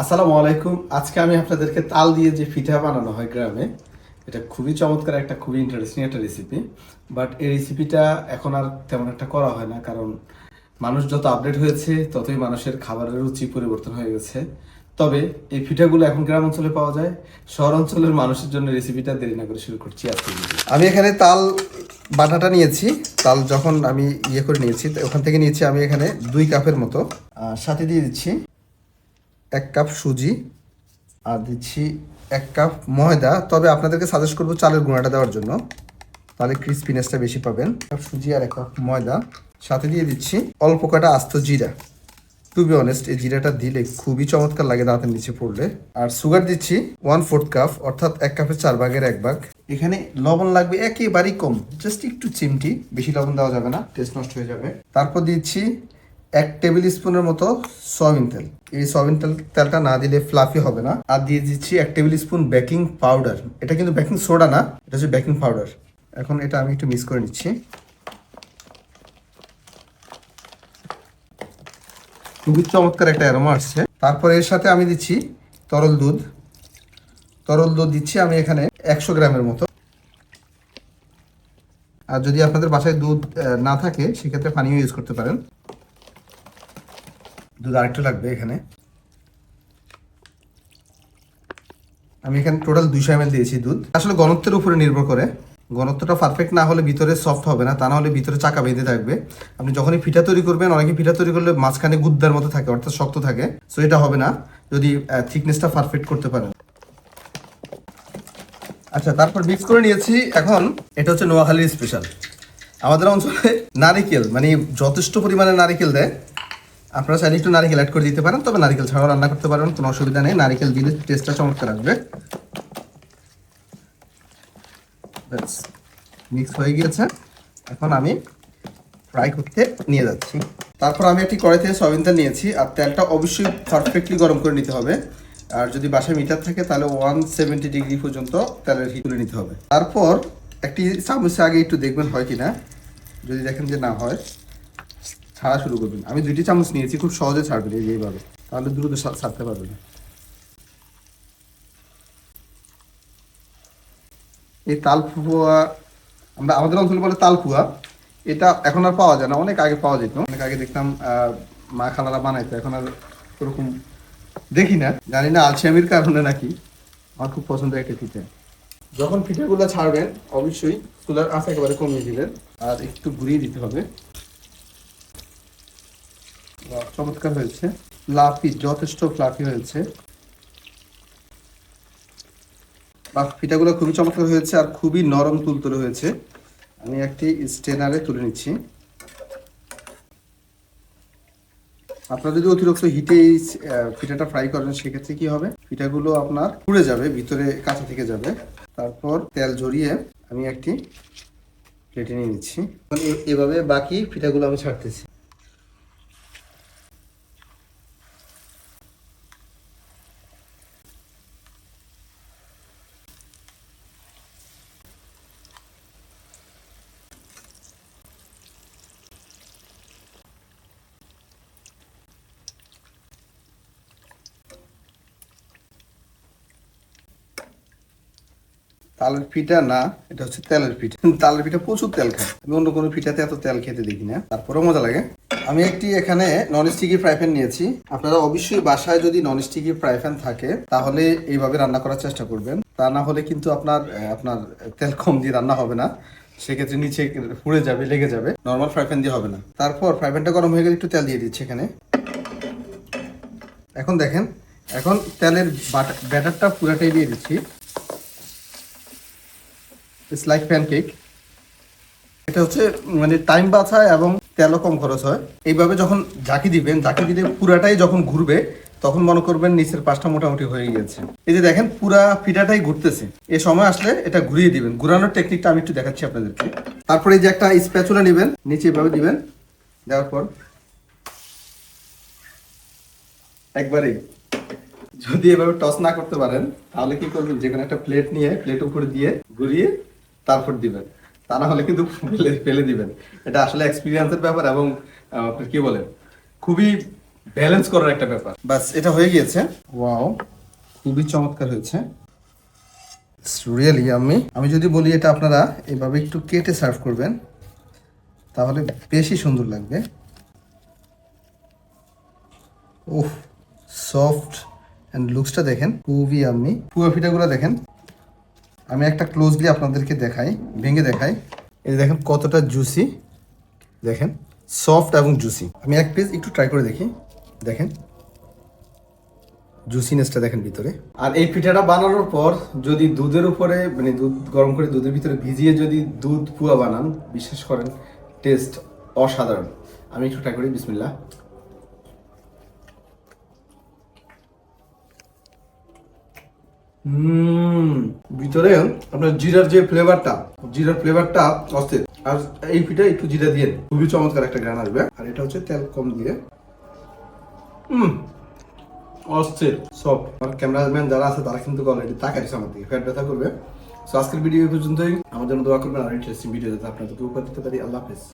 আসসালামু আলাইকুম। আজকে আমি আপনাদেরকে তাল দিয়ে যে পিঠা বানানো হয় গ্রামে, এটা খুবই চমৎকার একটা, খুবই ইন্টারেস্টিং একটা রেসিপি বাট এই রেসিপিটা এখন আর তেমন একটা করা হয় না, কারণ মানুষ যত আপডেট হয়েছে, ততই মানুষের খাবারের রুচি পরিবর্তন হয়ে গেছে। তবে এই পিঠাগুলো এখন গ্রাম অঞ্চলে পাওয়া যায়। শহর অঞ্চলের মানুষের জন্য রেসিপিটা দেরি না করে শুরু করছি আজকে আমি এখানে তাল বাটাটা নিয়েছি। তাল যখন আমি ইয়ে করে নিয়েছি ওখান থেকে নিয়েছি আমি এখানে দুই কাপের মতো। সাথে দিয়ে দিচ্ছি। এক কাপ সুজি আর দিচ্ছি এক কাপ ময়দা। তবে আপনাদেরকে সাজেস্ট করব চালের গুঁড়াটা দেওয়ার জন্য। তাহলে ক্রিসপিনেসটা বেশি পাবেন। কাপ সুজি আর এক কাপ ময়দা। সাথে দিয়ে দিচ্ছি অল্প কটা আস্ত জিরা। টু বি অনেস্ট এই জিরাটা দিলে খুবই চমৎকার লাগে দাঁতের নিচে পড়লে। আর সুগার দিচ্ছি ওয়ান ফোর্থ কাপ অর্থাৎ এক কাপের চার ভাগের এক ভাগ। এখানে লবণ লাগবে একেবারেই কম জাস্ট একটু চিমটি। বেশি লবণ দেওয়া যাবে না টেস্ট নষ্ট হয়ে যাবে। তারপর দিচ্ছি এক টেবিল স্পুনের মতো সয়াবিন তেল। এই সয়াবিন তেল, তেলটা না দিলে ফ্লাফি হবে না। আর দিয়ে দিচ্ছি এক টেবিল স্পুন বেকিং পাউডার এটা কিন্তু বেকিং সোডা না, এটা হচ্ছে বেকিং পাউডার এখন এটা আমি একটু মিক্স করে নিচ্ছি। খুবই চমৎকার একটা অ্যারোমা আসছে। তারপর এর সাথে আমি দিচ্ছি তরল দুধ। তরল দুধ দিচ্ছি আমি এখানে একশো গ্রামের মতো। আর যদি আপনাদের বাসায় দুধ না থাকে, সেক্ষেত্রে পানিও ইউজ করতে পারেন। দুধ আরেকটু লাগবে এখানে। আমি এখানে টোটাল দুইশো এম দিয়েছি দুধ। আসলে ঘনত্বের উপরে নির্ভর করে। ঘনত্বটা পারফেক্ট না হলে ভিতরে সফট হবে না, তা না হলে ভিতরে চাকা বেঁধে থাকবে। আপনি যখনই পিঠা তৈরি করবেন, অনেকে পিঠা তৈরি করলে মাঝখানে গুদ্দার মতো থাকে, অর্থাৎ শক্ত থাকে। সো এটা হবে না। যদি থিকনেসটা পারফেক্ট করতে পারেন। আচ্ছা তারপর মিক্স করে নিয়েছি এখন, এটা হচ্ছে নোয়াখালীর স্পেশাল আমাদের অঞ্চলে নারিকেল মানে যথেষ্ট পরিমাণে নারিকেল দেয়। আপনারা চাইলে একটু নারিকেল অ্যাড করে দিতে পারেন, তবে নারিকেল ছাড়াও রান্না করতে পারবেন কোনো অসুবিধা নেই। নারিকেল দিলে টেস্টটা চমৎকার আসবে। মিক্স হয়ে গিয়েছে। এখন আমি ফ্রাই করতে নিয়ে যাচ্ছি। তারপর আমি একটি কড়াই থেকে সয়াবিন তেল নিয়েছি, আর তেলটা অবশ্যই পারফেক্টলি গরম করে নিতে হবে। আর যদি বাসায় মিটার থাকে, তাহলে ওয়ান সেভেন্টি ডিগ্রি পর্যন্ত তেলের হিট তুলে নিতে হবে। তারপর একটি চামচে আগে একটু দেখবেন হয় কি না যদি দেখেন যে না হয়। ছাড়া শুরু করবেন। আমি দুইটি চামচ নিয়েছি, খুব সহজে ছাড়বেন এই যে এইভাবে। তাহলে দ্রুত ছাড়তে পারবেন। এই তালপুয়া আমরা আমাদের অঞ্চলে বলে তালপুয়া এটা এখন আর পাওয়া যায় না, অনেক আগে পাওয়া যেত। অনেক আগে দেখতাম মা খালারা বানাইতো, এখন আর ওরকম দেখি না। জানি না, আলসেমির কারণে নাকি। আমার খুব পছন্দের একটা পিঠা যখন পিঠাগুলো ছাড়বেন, অবশ্যই চুলার আঁচ একেবারে কমিয়ে দিবেন। আর একটু ঘুরিয়ে দিতে হবে। চমৎকার হয়েছে। ফ্লাফি যথেষ্ট ফ্লাফি হয়েছে। পিঠাগুলো খুবই চমৎকার হয়েছে আর খুবই নরম তুলতুলে হয়েছে। আমি একটি স্টেনারে তুলে নিচ্ছি। আপনারা যদি অতিরিক্ত হিটে এই পিঠাটা ফ্রাই করেন, সেক্ষেত্রে কি হবে? পিঠাগুলো আপনার পুড়ে যাবে, ভিতরে, কাঁচা থেকে যাবে। তারপর তেল ঝরিয়ে আমি একটি প্লেটে নিয়ে নিচ্ছি। এভাবে বাকি পিঠাগুলো আমি ছাড়তেছি। তালের পিঠা না, এটা হচ্ছে তেলের পিঠা। তালের পিঠা প্রচুর তেল খায়। আমি অন্য কোনো পিঠাতে এত তেল খেতে দেখি না। তারপরেও মজা লাগে। আমি একটি এখানে নন স্টিকি ফ্রাই প্যান নিয়েছি। আপনারা অবশ্যই বাসায় যদি নন স্টিকি ফ্রাই প্যান থাকে, তাহলে এইভাবে রান্না করার চেষ্টা করবেন। তা না হলে কিন্তু আপনার আপনার তেল কম দিয়ে রান্না হবে না। সেক্ষেত্রে নিচে পুড়ে যাবে, লেগে যাবে। নর্মাল ফ্রাই প্যান দিয়ে হবে না। তারপর ফ্রাই প্যানটা গরম হয়ে গেলে একটু তেল দিয়ে দিচ্ছি এখানে। এখন দেখেন, এখন তেলের বাটার, ব্যাটারটা পুরাটাই দিয়ে দিচ্ছি। ইটস লাইক প্যানকেক এটা হচ্ছে মানে টাইম বাঁচায় এবং তেলও কম খরচ হয়। এইভাবে যখন ঝাঁকি দিবেন, ঝাঁকি দিলে পুরাটাই যখন ঘুরবে, তখন মনে করবেন নিচের পাশটা মোটামুটি হয়ে গিয়েছে। এই যে দেখেন, পুরা পিঠাটাই ঘুরতেছে। এ সময় আসলে এটা ঘুরিয়ে দিবেন। ঘুরানোর টেকনিকটা আমি একটু দেখাচ্ছি আপনাদেরকে। তারপরে যে একটা স্প্যাচুলা নেবেন, নিচে এভাবে দিবেন। দেওয়ার পর একবারেই। যদি এভাবে টস না করতে পারেন, তাহলে কি করবেন? যে কোনো একটা প্লেট নিয়ে প্লেট উপরে দিয়ে ঘুরিয়ে তারপর দিবেন। তা না হলে কিন্তু ফেলে দিবেন। এটা আসলে এক্সপিরিয়েন্সের ব্যাপার এবং আহ, আপনার কি বলেন? খুবই ব্যালেন্স করার একটা ব্যাপার। বাস এটা হয়ে গিয়েছে। ওয়াও খুবই চমৎকার হয়েছে। রিয়েলি আমি আমি যদি বলি এটা আপনারা এভাবে একটু কেটে সার্ভ করবেন তাহলে বেশি সুন্দর লাগবে। ওহ সফট অ্যান্ড লুকসটা দেখেন খুবই আমি। পুয়া পিঠাগুলো দেখেন। আমি একটা ক্লোজলি আপনাদেরকে দেখাই, ভেঙে দেখাই। এই দেখেন কতটা জুসি দেখেন সফট এবং জুসি আমি এক পিস একটু ট্রাই করে দেখি। দেখেন জুসিনেসটা দেখেন ভিতরে। আর এই পিঠাটা বানানোর পর যদি দুধের উপরে মানে দুধ গরম করে দুধের ভিতরে ভিজিয়ে যদি দুধ পুয়া বানান, বিশ্বাস করেন টেস্ট অসাধারণ। আমি একটু ট্রাই করি বিসমিল্লা ভিতরে আপনার জিরার যে ফ্লেভারটা, জিরার ফ্লেভারটা অস্থির। আর এই পিঠা একটু জিরা দিয়ে খুবই চমৎকার একটা গান আসবে। আর এটা হচ্ছে তেল কম দিয়ে। হুম। অস্থির সব আমার ক্যামেরাম্যান যারা আছে, তারা কিন্তু অলরেডি তাকাইছে আমার দিকে ফ্যাট ব্যথা করবে। সো আজকের ভিডিও পর্যন্তই। আমার জন্য দোয়া করবেন। আর ইন্টারেস্টিং ভিডিও যাতে আপনাদেরকে উপহার দিতে পারি। আল্লাহ হাফেজ।